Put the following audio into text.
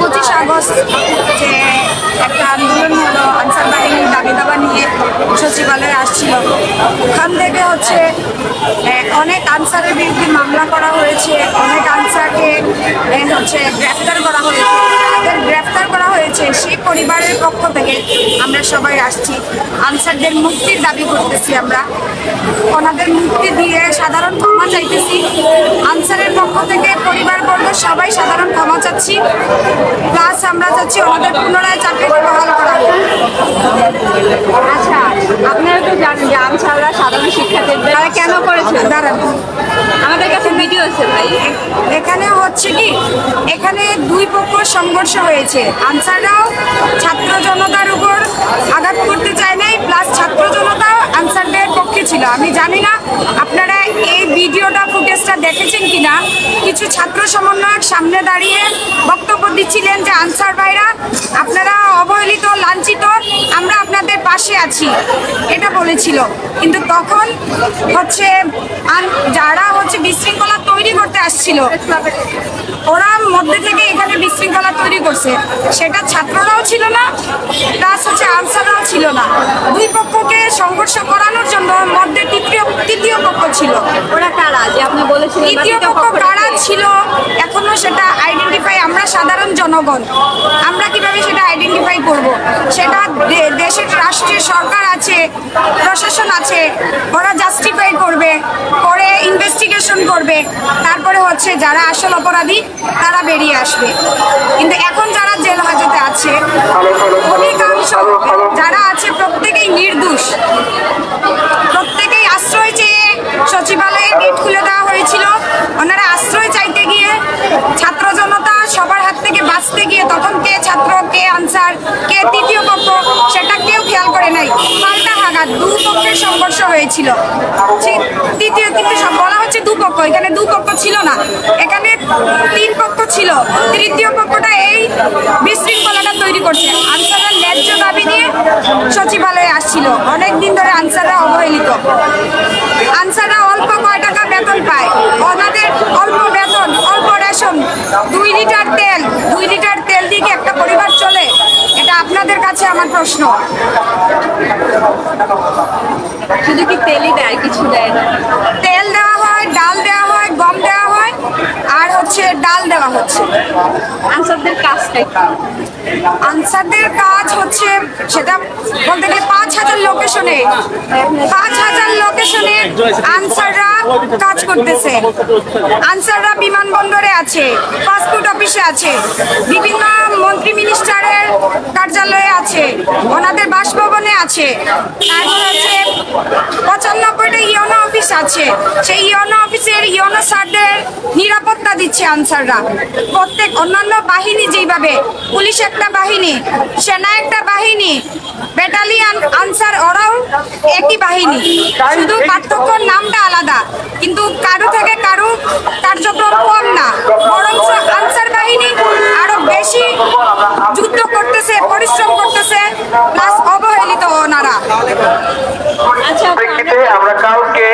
পঁচিশ আগস্ট যে একটা আন্দোলন হলো, আনসার বাহিনীর দাবি দাবা নিয়ে সচিবালয়ে আসছিল। ওখান থেকে হচ্ছে অনেক আনসারের বিরুদ্ধে মামলা করা হয়েছে, অনেক আনসারকে হচ্ছে গ্রেফতার করা হয়েছে। যাদের গ্রেফতার করা হয়েছে সেই পরিবারের পক্ষ থেকে আমরা সবাই আসছি। আনসারদের মুক্তির দাবি করতেছি আমরা। ওনাদের মুক্তি দিয়ে সাধারণ ক্ষমা চাইতেছি। আনসারের পক্ষ থেকে সবাই সাধারণ ক্ষমা চাচ্ছি প্লাস আমরা চাচ্ছি ওনাদের পুনরায় চাকরিতে বহাল করা। আচ্ছা আপনারা তো জানেন যে আনসাররা সাধারণ শিক্ষার্থীদের তারা কেন করেছে? দাঁড়ান। আমাদের কাছে ভিডিও আছে ভাই। এখানে হচ্ছে কি? এখানে দুই পক্ষ সংঘর্ষ হয়েছে। আনসাররাও ছাত্র জনতার উপর আঘাত করতে চায় নাই প্লাস ছাত্র জনতাও আনসারদের পক্ষে ছিল। আমি জানি না আপনারা ফুটেজটা দেখেছেন কিনা, কিছু ছাত্র সমন্বয়ক সামনে দাঁড়িয়ে বক্তব্য দিচ্ছিলেন যে, আনসার ভাইরা, আপনারা অবহেলিত, লাঞ্ছিত, আমরা আপনাদের পাশে আছি। এটা বলেছিল। কিন্তু তখন হচ্ছে যারা হচ্ছে বিশৃঙ্খলা তৈরি করতে আসছিল, ওরা মধ্যে থেকে এখানে বিশৃঙ্খলা তৈরি করছে। সেটা ছাত্ররাও ছিল না প্লাস হচ্ছে আনসাররাও ছিল না। দুই পক্ষকে সংঘর্ষ করানোর জন্য মধ্যে তৃতীয় পক্ষ ছিল। ওরা কারা? যে আপনি বলেছিলেন তৃতীয় পক্ষ কারা ছিল। এখনও সেটা আইডেন্টিফাই আমরা সাধারণ জনগণ। আমরা কীভাবে সেটা আইডেন্টিফাই করব? সেটা দেশের রাষ্ট্রের সরকার আছে প্রশাসন আছে ওরা জাস্টিফাই করবে করে ইনভেস্টিগেশন করবে। তারপরে হচ্ছে যারা আসল অপরাধী তারা বেরিয়ে আসবে। কিন্তু এখন যারা জেল হাজতে আছে অধিকাংশ তৃতীয় পক্ষ, সেটা কেউ খেয়াল করে নাই। পাল্টা হাগাত দু পক্ষের সংঘর্ষ হয়েছিল। তৃতীয় কিন্তু বলা হচ্ছে দু পক্ষ, এখানে দু পক্ষ ছিল না। এখানে তিন পক্ষ ছিল। তৃতীয় পক্ষটা এই বিশৃঙ্খলাটা তৈরি করছে। আনসারের ন্যায্য দাবি নিয়ে সচিবালয়ে আসছিল। অনেক দিন ধরে আনসাররা অবহেলিত আনসাররা অল্প কয় টাকা বেতন পায় ওনাদের অল্প বেতন অল্প রেশন দুই লিটার তেল দুই লিটার তেল দিয়ে কি একটা পরিবার চলে এটা আপনাদের কাছে আমার প্রশ্ন। শুধু কি তেলই দেয় কিছু দেয় না? তেল দেওয়া হয় ডাল দেওয়া হয় গম দেওয়া হয় আর হচ্ছে ডাল দেওয়া হচ্ছে। আনসারদের কাজটাই কি? আনসারদের কাজ হচ্ছে সেটা বলতে গেলে পাঁচ হাজার লোকেশনে পাঁচ হাজার লোকেশনে আনসাররা কাজ করতেছে। আনসাররা বিমানবন্দরে আছে পাসপোর্ট অফিসে আছে বিভিন্ন মন্ত্রী মিনিস্টারের কার্যালয়ে আছে, ওনাদের বাসভবনে আছে। তারপর হচ্ছে পঁচানব্বইটা ইয়নো অফিস আছে। সেই ইয়নো অফিসের ইয়নো স্যারদের নিরাপত্তা দিচ্ছে আনসাররা। প্রত্যেক অন্যান্য বাহিনী যেইভাবে, পুলিশ একটা বাহিনী, সেনা একটা বাহিনী, ব্যাটালিয়ান আনসার ওরাও একই বাহিনী। শুধু পার্থক্য নামটা আলাদা, কিন্তু কারও থেকে কারও কার্যক্রম কম না বরং আনসার বাহিনী আরও বেশি যুদ্ধ করতেছে পরিশ্রম করতেছে প্লাস অবহেলিত ওনারা। আচ্ছা আমরা কালকে